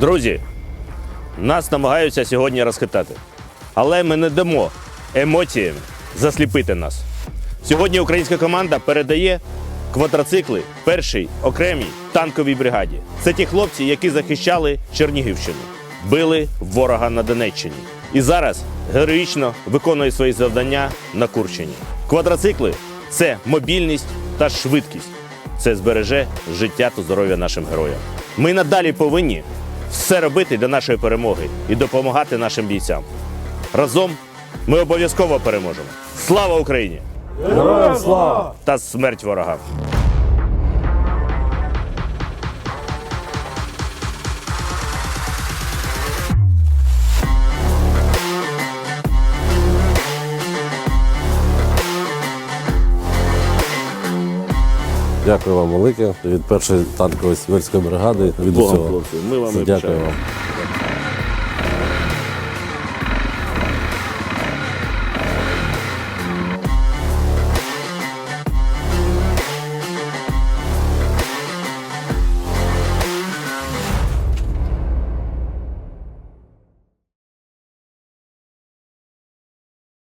Друзі, нас намагаються сьогодні розхитати. Але ми не дамо емоціям засліпити нас. Сьогодні українська команда передає квадроцикли першій окремій танковій бригаді. Це ті хлопці, які захищали Чернігівщину, били ворога на Донеччині. І зараз героїчно виконують свої завдання на Курщині. Квадроцикли це мобільність та швидкість. Це збереже життя та здоров'я нашим героям. Ми надалі повинні все робити для нашої перемоги і допомагати нашим бійцям. Разом ми обов'язково переможемо. Слава Україні! Героям слава! Та смерть ворогам! Дякую вам велике від першої танкової сіверської бригади. Від усього. ми вам Дякую вам.